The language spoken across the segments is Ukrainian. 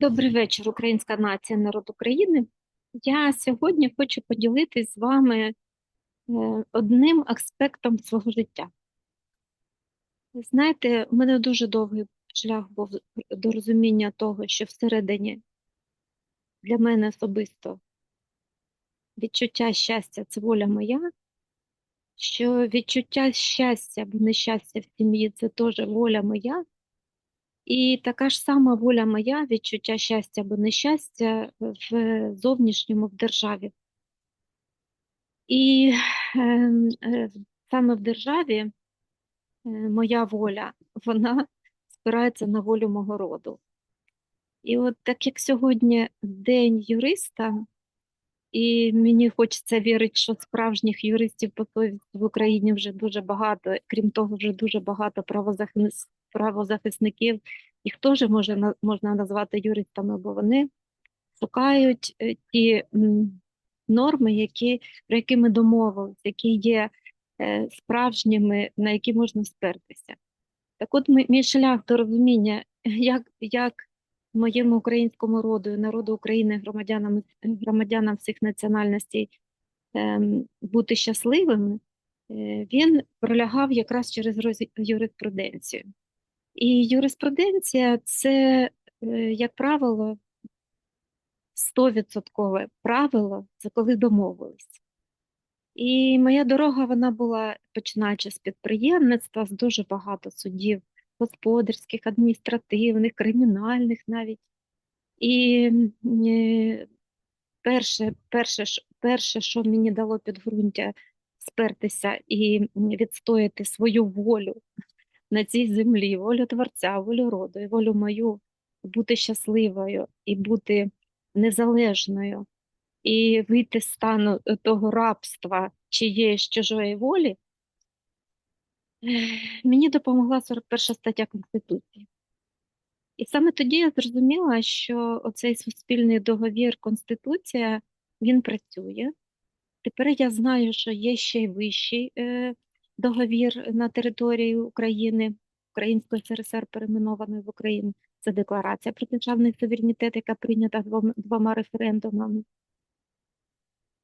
Добрий вечір, українська нація, народ України. Я сьогодні хочу поділитись з вами е, одним аспектом свого життя. Знаєте, у мене дуже довгий шлях був до розуміння того, що всередині для мене особисто відчуття щастя це воля моя, що відчуття щастя або нещастя в сім'ї це теж воля моя. І така ж сама воля моя, відчуття щастя або нещастя в зовнішньому в державі. І е, саме в державі моя воля, вона спирається на волю мого роду. І от так як сьогодні День юриста, і мені хочеться вірити, що справжніх юристів по в Україні вже дуже багато, крім того, вже дуже багато правозахис- правозахисників, їх теж може, можна назвати юристами, бо вони шукають е, ті норми, які, про які ми домовилися, які є е, справжніми, на які можна спертися. Так от мій шлях до розуміння, як, як моєму українському роду, народу України, громадянам, громадянам всіх національностей ем, бути щасливими, е, він пролягав якраз через юриспруденцію. І юриспруденція це, е, як правило, стовідсоткове правило, це коли домовились. І моя дорога вона була починаючи з підприємництва, з дуже багато судів господарських, адміністративних, кримінальних навіть. І е, перше, перше, перше, що мені дало підґрунтя спертися і відстояти свою волю на цій землі, волю Творця, волю роду і волю мою бути щасливою і бути незалежною, і вийти з стану того рабства чиєїсь чужої волі, мені допомогла 41 стаття Конституції. І саме тоді я зрозуміла, що оцей суспільний договір, Конституція, він працює. Тепер я знаю, що є ще й вищий е, договір на території України, Української СРСР, перейменованої в Україну. Це декларація про державний суверенітет, яка прийнята двома, двома референдумами.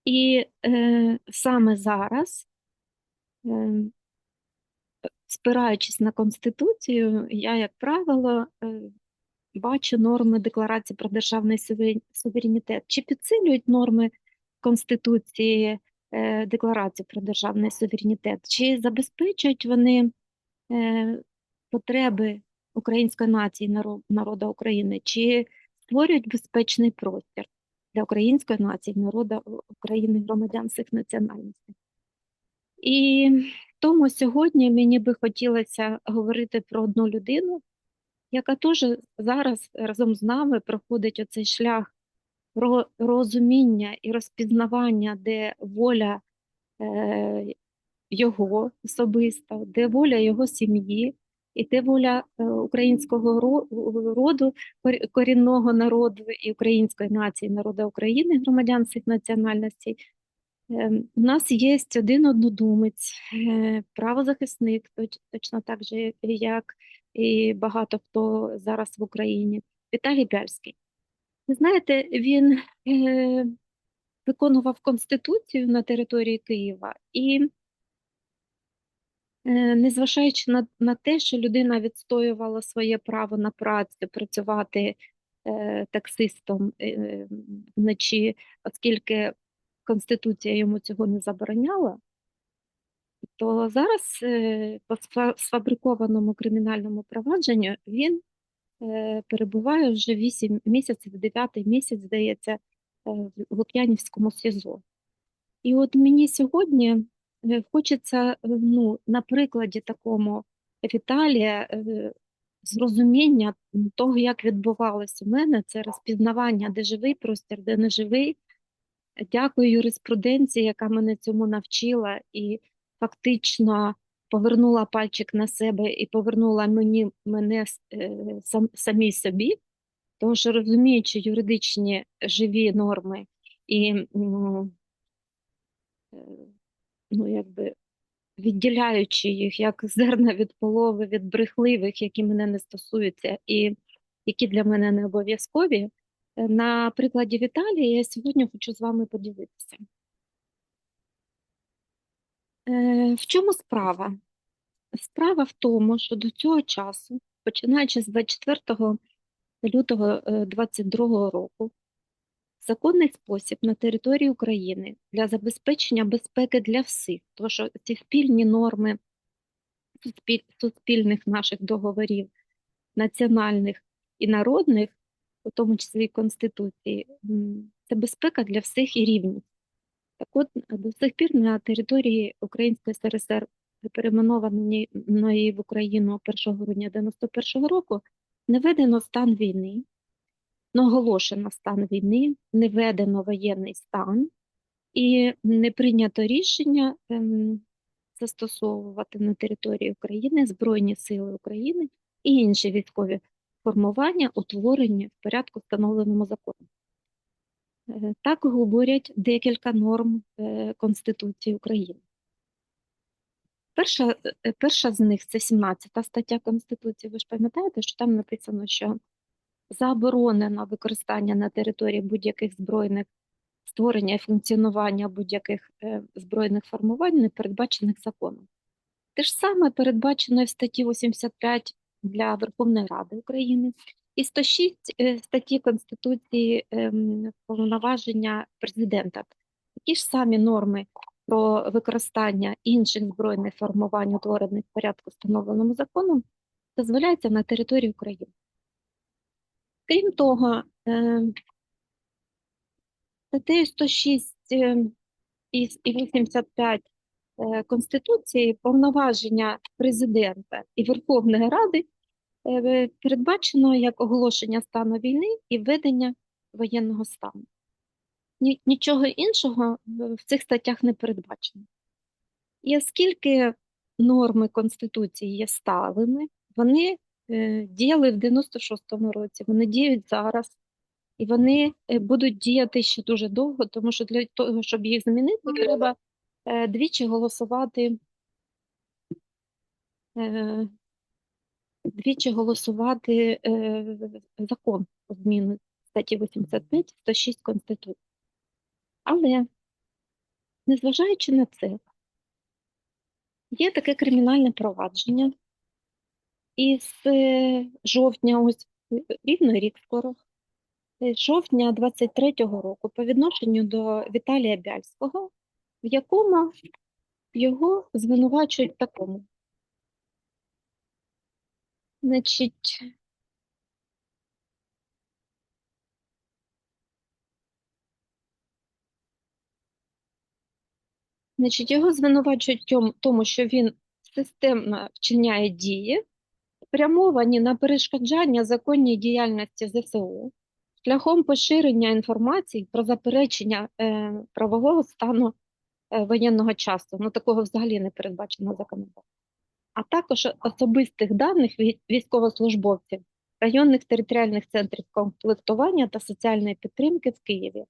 І е, саме зараз, е, спираючись на Конституцію, я, як правило, е, бачу норми Декларації про державний суверенітет. Чи підсилюють норми Конституції Декларацію про державний суверенітет, чи забезпечують вони е, потреби української нації, народу України, чи створюють безпечний простір для української нації, народу України, громадян всіх національностей. І тому сьогодні мені би хотілося говорити про одну людину, яка теж зараз разом з нами проходить оцей шлях розуміння і розпізнавання, де воля е, його особиста, де воля його сім'ї, і де воля е, українського роду, корінного народу і української нації, народу України, громадян всіх національностей. Ем, У нас є один однодумець, е, правозахисник, точно так же, як і багато хто зараз в Україні, Віталій Бяльський. Ви знаєте, він е, виконував Конституцію на території Києва і, е, незважаючи на, на те, що людина відстоювала своє право на працю, працювати е, таксистом е, вночі, оскільки Конституція йому цього не забороняла, то зараз е, по сфа- сфабрикованому кримінальному провадженню він е, перебуває вже 8 місяців, 9 місяць, здається, е, в Лук'янівському СІЗО. І от мені сьогодні е, хочеться ну, на прикладі такому Віталія зрозуміння того, як відбувалось у мене, це розпізнавання, де живий простір, де не живий. Дякую юриспруденції, яка мене цьому навчила і фактично повернула пальчик на себе і повернула мені мене е, сам, самій собі, тому що розуміючи юридичні живі норми і е, ну, якби відділяючи їх як зерна від полови, від брехливих, які мене не стосуються, і які для мене не обов'язкові. Е, На прикладі Віталія я сьогодні хочу з вами поділитися. Е, В чому справа? Справа в тому, що до цього часу, починаючи з 24 лютого 2022 року, в законний спосіб на території України для забезпечення безпеки для всіх, тому що ці спільні норми суспільних наших договорів, національних і народних, у тому числі і Конституції, це безпека для всіх і рівність. Так от, до сих пір на території Української СРСР, перейменованої в Україну 1 грудня 91 року, не введено стан війни, не оголошено стан війни, не введено воєнний стан і не прийнято рішення ем, застосовувати на території України Збройні Сили України і інші військові формування, утворені в порядку, встановленому законом. Е, Так говорять декілька норм е, Конституції України. Перша, е, перша з них це 17 стаття Конституції. Ви ж пам'ятаєте, що там написано, що заборонено використання на території будь-яких збройних створення і функціонування будь-яких збройних формувань, не передбачених законом. Те ж саме передбачено і в статті 85 для Верховної Ради України і 106 е, статті Конституції ем, повноваження президента. Такі ж самі норми про використання інших збройних формувань, утворених в порядку, встановленому законом, дозволяється на території України. Крім того, е, статтею 106 е, і 85 е, Конституції повноваження президента і Верховної Ради передбачено як оголошення стану війни і введення воєнного стану. Нічого іншого в цих статтях не передбачено. І оскільки норми Конституції є сталими, вони е, діяли в 96-му році, вони діють зараз, і вони е, будуть діяти ще дуже довго, тому що для того, щоб їх змінити, треба е, двічі голосувати. Двічі голосувати е, закон про зміну статті 85, 106 Конституції. Але, незважаючи на це, є таке кримінальне провадження, і з е, жовтня, ось рівно рік скоро, з жовтня 23-го року по відношенню до Віталія Бяльського, в якому його звинувачують в такому. Значить, значить, його звинувачують в тому, що він системно вчиняє дії, спрямовані на перешкоджання законній діяльності ЗСУ шляхом поширення інформації про заперечення е, правового стану е, воєнного часу. Ну, такого взагалі не передбачено законодавством. А також особистих даних військовослужбовців районних територіальних центрів комплектування та соціальної підтримки в Києві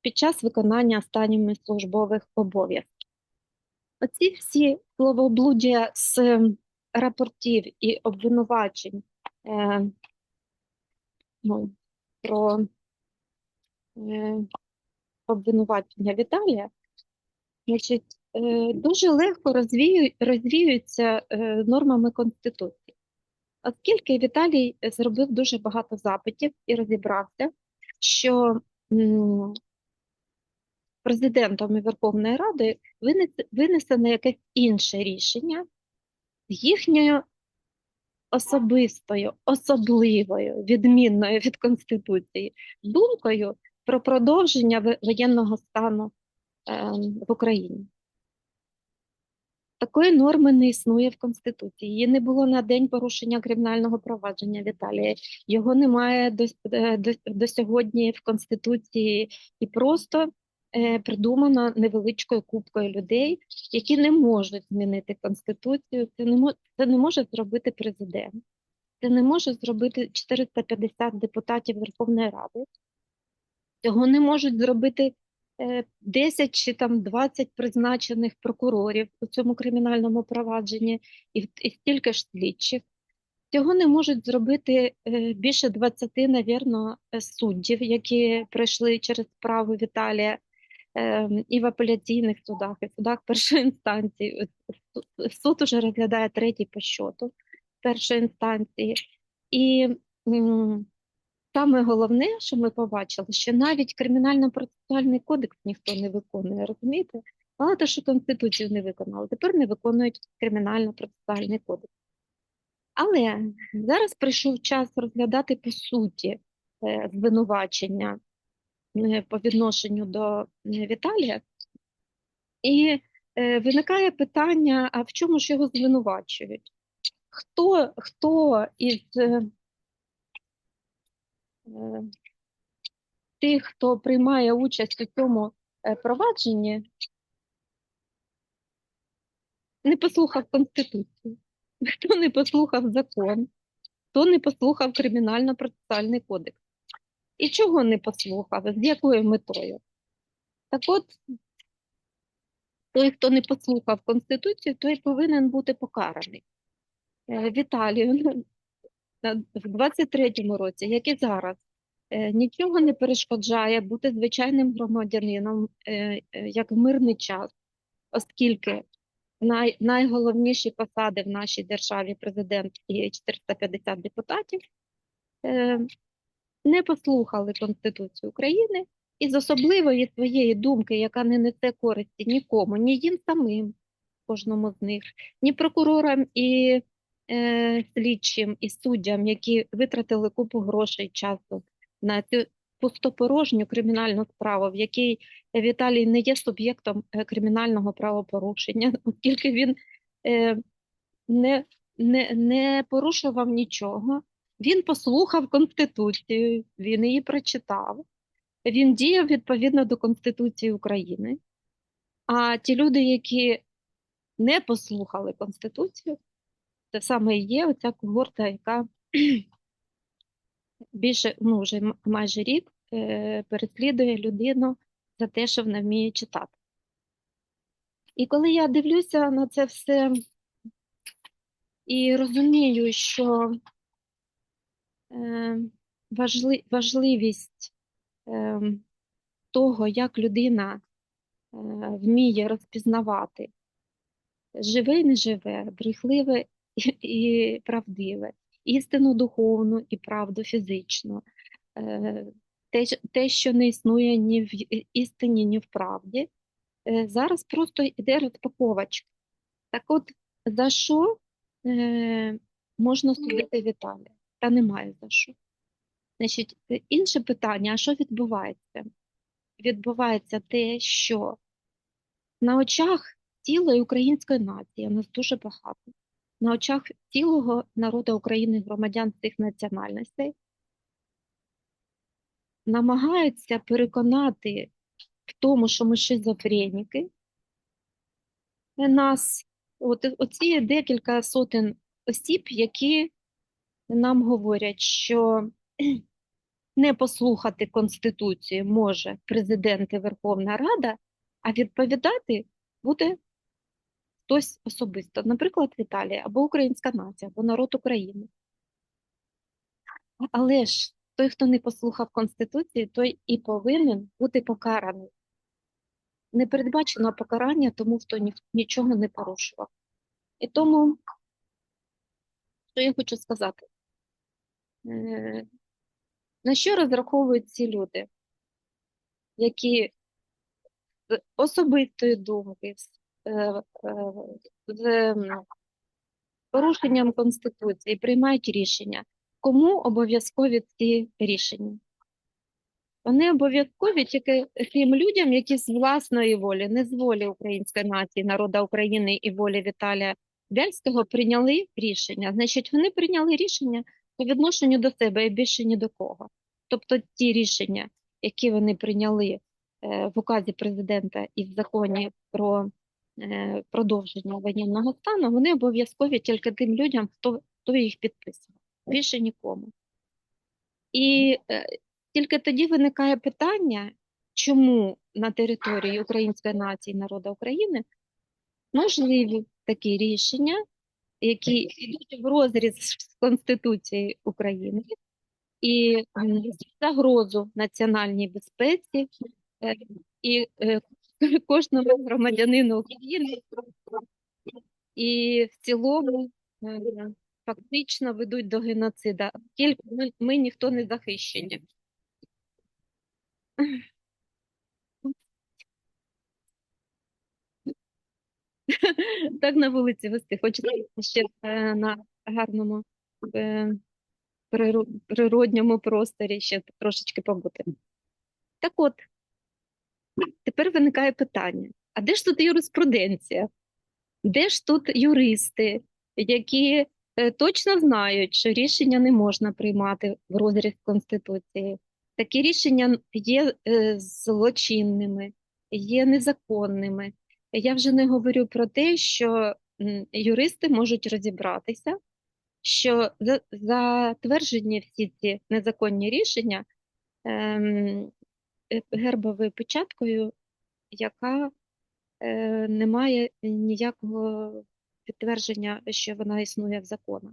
під час виконання останніми службових обов'язків. Оці всі словоблуддя з ем, рапортів і обвинувачень е, ну, про е, обвинувачення Віталія, значить, дуже легко розвію, розвіюються е, нормами Конституції. Оскільки Віталій зробив дуже багато запитів і розібрався, що президентом і Верховною Радою винесено якесь інше рішення їхньою особистою, особливою, відмінною від Конституції думкою про продовження воєнного стану ем, в Україні. Такої норми не існує в Конституції. Її не було на день порушення кримінального провадження Віталія. Його немає до, е, до, до сьогодні в Конституції і просто е, придумано невеличкою купкою людей, які не можуть змінити Конституцію. Це не, це не може зробити президент. Це не може зробити 450 депутатів Верховної Ради. Цього не можуть зробити 10 чи там 20 призначених прокурорів у цьому кримінальному провадженні і, і стільки ж слідчих. Цього не можуть зробити е, більше 20, навірно, е, суддів, які пройшли через справу Віталія і в апеляційних судах, і в судах першої інстанції. Суд уже розглядає третій по щоту першої інстанції. І саме головне, що ми побачили, що навіть кримінально-процесуальний кодекс ніхто не виконує, розумієте? Мало те, що Конституцію не виконали, тепер не виконують кримінально-процесуальний кодекс. Але зараз прийшов час розглядати по суті е, звинувачення е, по відношенню до е, Віталія. І виникає питання: а в чому ж його звинувачують? Хто, хто із тих, хто приймає участь у цьому е, провадженні, не послухав Конституцію, хто не послухав закон, хто не послухав Кримінально-процесуальний кодекс. І чого не послухав, з якою метою? Так от, той, хто не послухав Конституцію, той повинен бути покараний. Е, Віталію в 23-му році, як і зараз, е, нічого не перешкоджає бути звичайним громадянином е, е, як в мирний час, оскільки най, найголовніші посади в нашій державі президент і 450 депутатів не послухали Конституцію України і з особливої своєї думки, яка не несе користі нікому, ні їм самим, кожному з них, ні прокурорам і слідчим і суддям, які витратили купу грошей часу на цю пустопорожню кримінальну справу, в якій Віталій не є суб'єктом е, кримінального правопорушення, оскільки він е, не, не, не порушував нічого. Він послухав Конституцію, він її прочитав, він діяв відповідно до Конституції України. А ті люди, які не послухали Конституцію, це саме і є оця когорта, яка більше, ну вже майже рік е, переслідує людину за те, що вона вміє читати. І коли я дивлюся на це все і розумію, що е, важли, важливість е, того, як людина вміє розпізнавати живе і неживе, брехливе і, правдиве, істину духовну і правду фізичну, е, те, що не існує ні в істині, ні в правді. Е, Зараз просто йде розпаковочка. Так от, за що е, можна судити Віталія? Та немає за що. Значить, інше питання: а що відбувається? Відбувається те, що на очах цілої української нації, а нас дуже багато, на очах цілого народу України, громадян цих національностей, намагаються переконати в тому, що ми шизофреніки. Нас, от, оці декілька сотень осіб, які нам говорять, що не послухати Конституцію може президент і Верховна Рада, а відповідати буде хтось особисто, наприклад, Віталій, або українська нація, або народ України. Але ж той, хто не послухав Конституції, той і повинен бути покараний. Не передбачено покарання тому, хто нічого не порушував. І тому, що я хочу сказати, Е, на що розраховують ці люди, які з особистої думки, з, з порушенням Конституції приймають рішення, кому обов'язкові ці рішення? Вони обов'язкові тільки тим людям, які з власної волі, не з волі української нації, народу України і волі Віталія Бяльського прийняли рішення. Значить, вони прийняли рішення по відношенню до себе і більше ні до кого. Тобто ті рішення, які вони прийняли е, в указі президента і в законі про е, продовження воєнного стану, вони обов'язкові тільки тим людям, хто, хто їх підписував, більше нікому. І е, тільки тоді виникає питання, чому на території української нації, народу України можливі такі рішення, які йдуть в розріз з Конституцією України і загрозу національній безпеці е, і е, кожному громадянину України і в цілому е, фактично ведуть до геноцида, оскільки ми, ми ніхто не захищені. Так на вулиці вести. Хочеться ще е, на гарному е, природньому просторі ще трошечки побути. Так от, тепер виникає питання: а де ж тут юриспруденція? Де ж тут юристи, які е, точно знають, що рішення не можна приймати в розріз Конституції? Такі рішення є е, злочинними, є незаконними. Я вже не говорю про те, що юристи можуть розібратися, що затверджені всі ці незаконні рішення ем, гербовою печаткою, яка е, не має ніякого підтвердження, що вона існує в законах.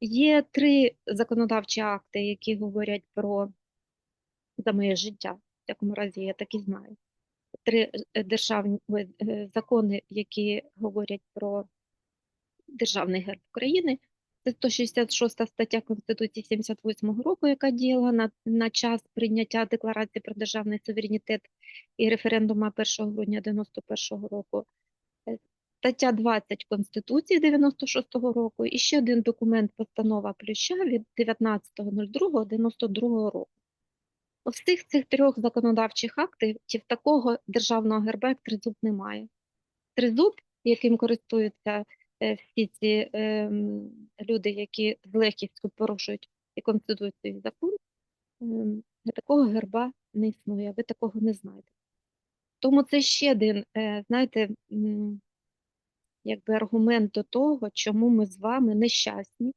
Є три законодавчі акти, які говорять про за моє життя, в якому разі я так і знаю. Три е, державні е, закони, які говорять про державний герб України. Це 166 стаття Конституції 78 року, яка діяла на, на час прийняття Декларації про державний суверенітет і референдуму 1 грудня 91 року. Е, Стаття 20 Конституції 96 року і ще один документ постанова Плюща від 19.02.92 року. У всіх цих трьох законодавчих актів такого державного герба, як тризуб, немає. Тризуб, яким користуються всі ці ем, люди, які з легкістю порушують і Конституцію, і закон, ем, такого герба не існує, ви такого не знаєте. Тому це ще один, е, знаєте, якби аргумент до того, чому ми з вами нещасні,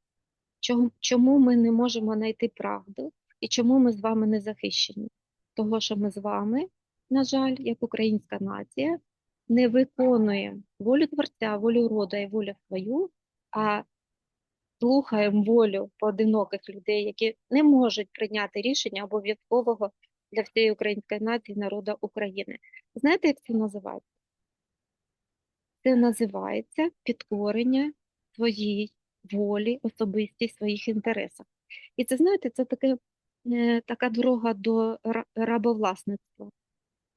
чому ми не можемо знайти правду і чому ми з вами не захищені. Того, що ми з вами, на жаль, як українська нація, не виконуємо волю Творця, волю роду і волю свою, а слухаємо волю поодиноких людей, які не можуть прийняти рішення обов'язкового для всієї української нації, народу України. Знаєте, як це називається? Це називається підкорення своїй волі, особистій своїх інтересах. І це, знаєте, це таке, е, така дорога до рабовласництва.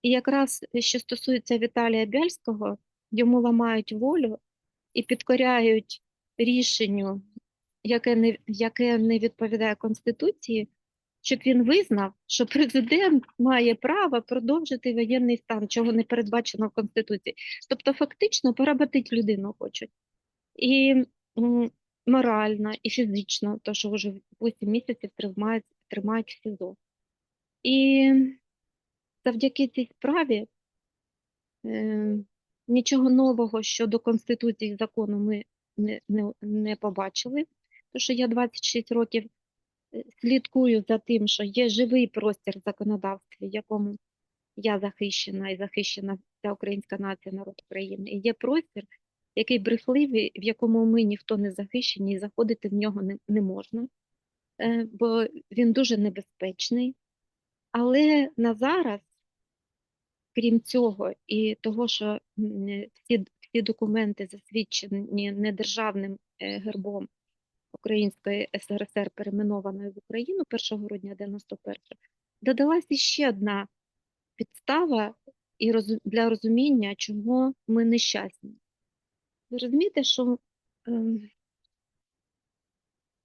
І якраз що стосується Віталія Бяльського, йому ламають волю і підкоряють рішенню, яке не, яке не відповідає Конституції, щоб він визнав, що президент має право продовжити воєнний стан, чого не передбачено в Конституції. Тобто, фактично, поработити людину хочуть. І морально, і фізично, то, що вже 8 місяців тримають, тримають в СІЗО. І завдяки цій справі е, нічого нового щодо Конституції закону ми не, не, не побачили, тому що я 26 років е, слідкую за тим, що є живий простір в законодавстві, якому я захищена і захищена вся українська нація, народ України. І є простір, який брехливий, в якому ми ніхто не захищені, і заходити в нього не, не можна, е, бо він дуже небезпечний. Але на зараз, крім цього, і того, що всі, всі документи засвідчені недержавним е, гербом Української СРСР, перейменованої в Україну 1 грудня 91 додалась іще одна підстава і розу- для розуміння, чому ми нещасні. Ви розумієте, що ем,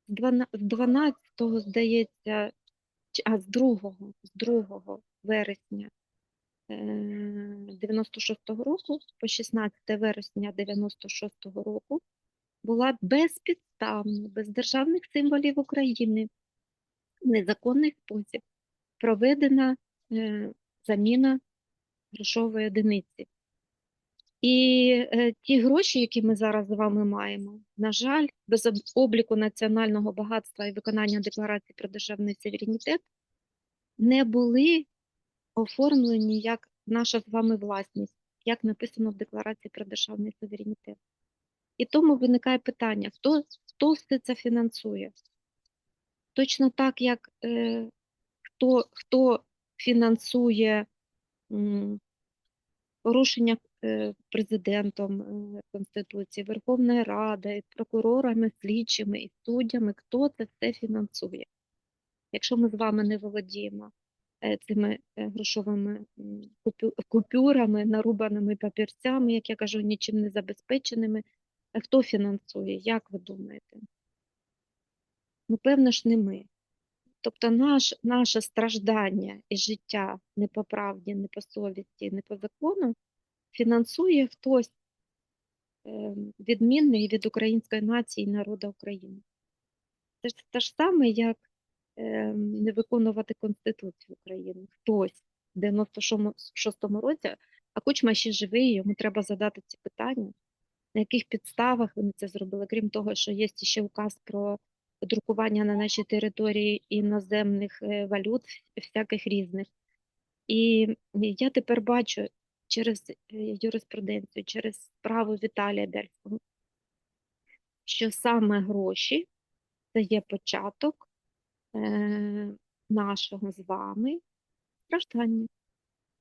з 12 з 12-го, здається, а з 2, з 2 вересня е, 96-го року по 16 вересня 96-го року була безпідставно, без державних символів України, в незаконний спосіб проведена е, заміна грошової одиниці. І е, ті гроші, які ми зараз з вами маємо, на жаль, без обліку національного багатства і виконання декларації про державний суверенітет не були оформлені як наша з вами власність, як написано в декларації про державний суверенітет. І тому виникає питання, хто, хто все це фінансує? Точно так, як е, хто, хто фінансує м, порушення е, президентом е, Конституції, Верховною Радою, прокурорами, слідчими і суддями, хто це все фінансує? Якщо ми з вами не володіємо цими е, грошовими купюрами, нарубаними папірцями, як я кажу, нічим не забезпеченими, е, хто фінансує? Як ви думаєте? Ну, певно ж, не ми. Тобто наш, наше страждання і життя не по правді, не по совісті, не по закону фінансує хтось е, відмінний від української нації і народу України. Це ж те ж саме, як е, не виконувати Конституцію України. Хтось в 96-му році, а Кучма ще живий, йому треба задати ці питання, на яких підставах вони це зробили, крім того, що є ще указ про друкування на нашій території іноземних е, валют, всяких різних. І я тепер бачу через е, юриспруденцію, через справу Віталія Бельського, що саме гроші це є початок е, нашого з вами страждання.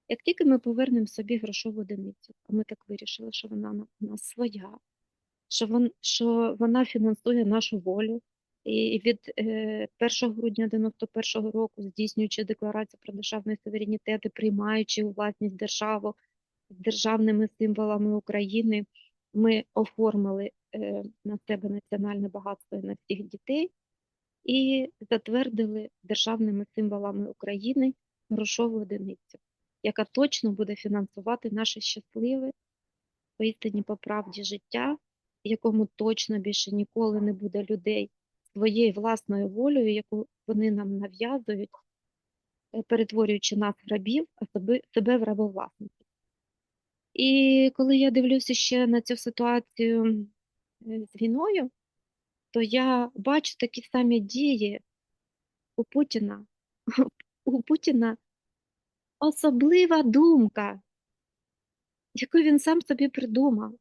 Як тільки ми повернемо собі грошову одиницю, а ми так вирішили, що вона у нас своя, що, вон, що вона фінансує нашу волю, і від е, 1 грудня 91 року, здійснюючи декларацію про державний суверенітет і приймаючи у власність державу з державними символами України, ми оформили е, на себе національне багатство і на всіх дітей і затвердили державними символами України грошову одиницю, яка точно буде фінансувати наше щасливе, поістині по правді життя, в якому точно більше ніколи не буде людей своєю власною волею, яку вони нам нав'язують, е, перетворюючи нас в рабів, а себе, себе в рабовласників. І коли я дивлюся ще на цю ситуацію е, з війною, то я бачу такі самі дії у Путіна. У Путіна особлива думка, яку він сам собі придумав,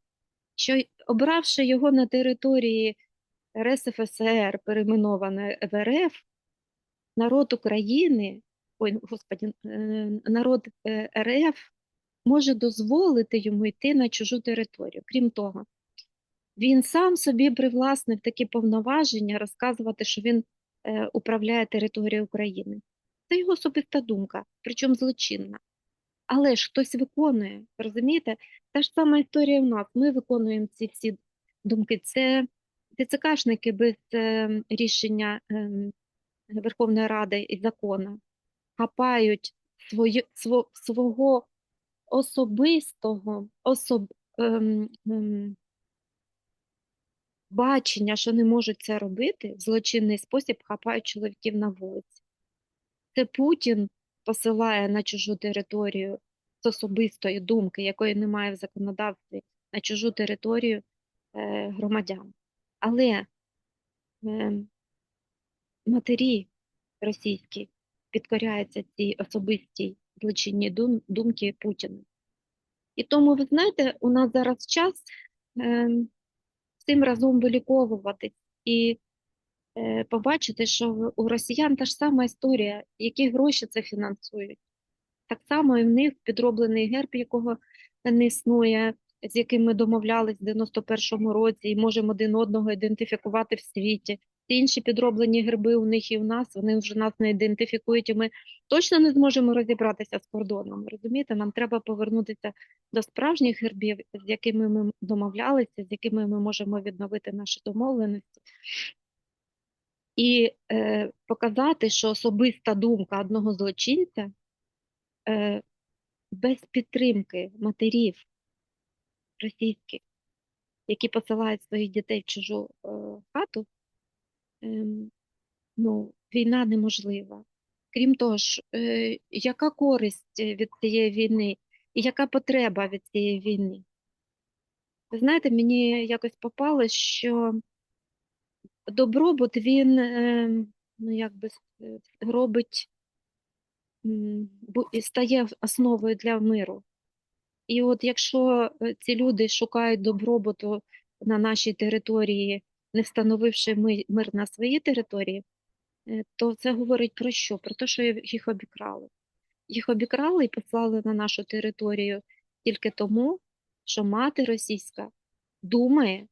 що обравши його на території РСФСР, перейменоване в РФ, народ України, ой, господі, е, народ е, РФ може дозволити йому йти на чужу територію. Крім того, він сам собі привласнив такі повноваження розказувати, що він е, управляє територією України. Це його особиста думка, причому злочинна. Але ж хтось виконує, розумієте? Та ж сама історія в нас. Ми виконуємо ці всі думки. Це ТЦКшники без е, рішення е, Верховної Ради і закону хапають свої, свого особистого особ, ем, ем, бачення, що не можуть це робити, в злочинний спосіб хапають чоловіків на вулиці. Це Путін посилає на чужу територію з особистої думки, якої немає в законодавстві, на чужу територію е, громадян. Але е, матері російські підкоряються цій особистій злочинній дум, думки Путіна. І тому, ви знаєте, у нас зараз час е, цим разом виліковуватись і е, побачити, що у росіян та ж сама історія, які гроші це фінансують. Так само і в них підроблений герб, якого не існує, з яким ми домовлялись в 91-му році і можемо один одного ідентифікувати в світі. Інші підроблені герби у них і у нас, вони вже нас не ідентифікують, і ми точно не зможемо розібратися з кордоном. Розумієте, нам треба повернутися до справжніх гербів, з якими ми домовлялися, з якими ми можемо відновити наші домовленості. І е, показати, що особиста думка одного злочинця е, без підтримки матерів російських, які посилають своїх дітей в чужу е, хату, ну, війна неможлива. Крім того ж, е, яка користь від цієї війни і яка потреба від цієї війни? Ви знаєте, мені якось попало, що добробут він е, ну, якби е, робить, і стає основою для миру. І от якщо е, ці люди шукають добробуту на нашій території, не встановивши мир на своїй території, е, то це говорить про що? Про те, що їх обікрали. Їх обікрали і послали на нашу територію тільки тому, що мати російська думає,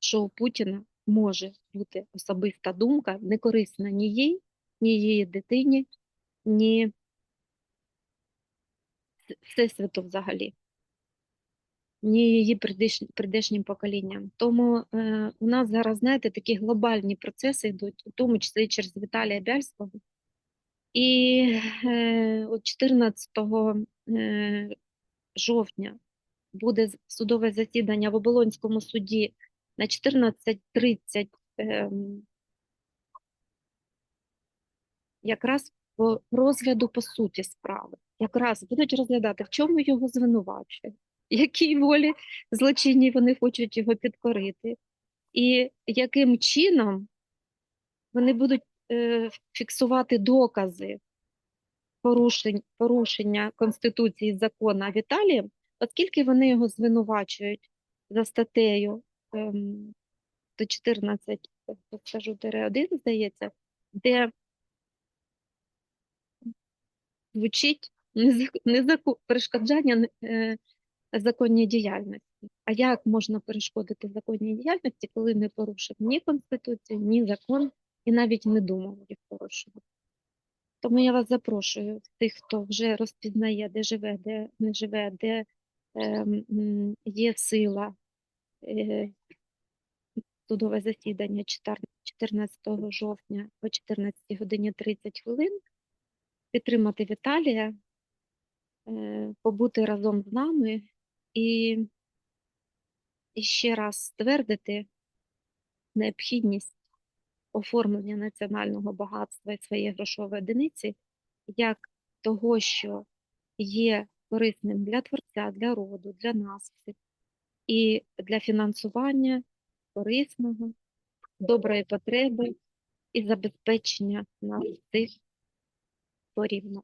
що у Путіна може бути особиста думка, не корисна ні їй, ні її дитині, ні всесвіту взагалі, ні її прийдеш- прийдешнім поколінням. Тому е, у нас зараз, знаєте, такі глобальні процеси йдуть, у тому числі через Віталія Бяльського. І е, от 14 е, жовтня буде судове засідання в Оболонському суді на 14.30 ем, якраз по розгляду по суті справи. Якраз будуть розглядати, в чому його звинувачують, якій волі злочинній вони хочуть його підкорити, і яким чином вони будуть е, фіксувати докази порушень, порушення Конституції закона Віталієм, оскільки вони його звинувачують за статтею ем, 114, скажу, тире 1, здається, де звучить незак- незако- перешкоджання е, законній діяльності. А як можна перешкодити законній діяльності, коли не порушив ні Конституцію, ні закон, і навіть не думав їх порушувати? Тому я вас запрошую, тих, хто вже розпізнає, де живе, де не живе, де ем, є сила, е, судове засідання 14 жовтня о 14 годині 30 хвилин, підтримати Віталія, е, побути разом з нами і, і ще раз ствердити необхідність оформлення національного багатства і своєї грошової одиниці як того, що є корисним для творця, для роду, для нас і для фінансування корисного, доброї потреби і забезпечення нас всіх порівно,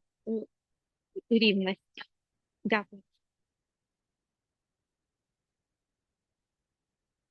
рівності. Дякую.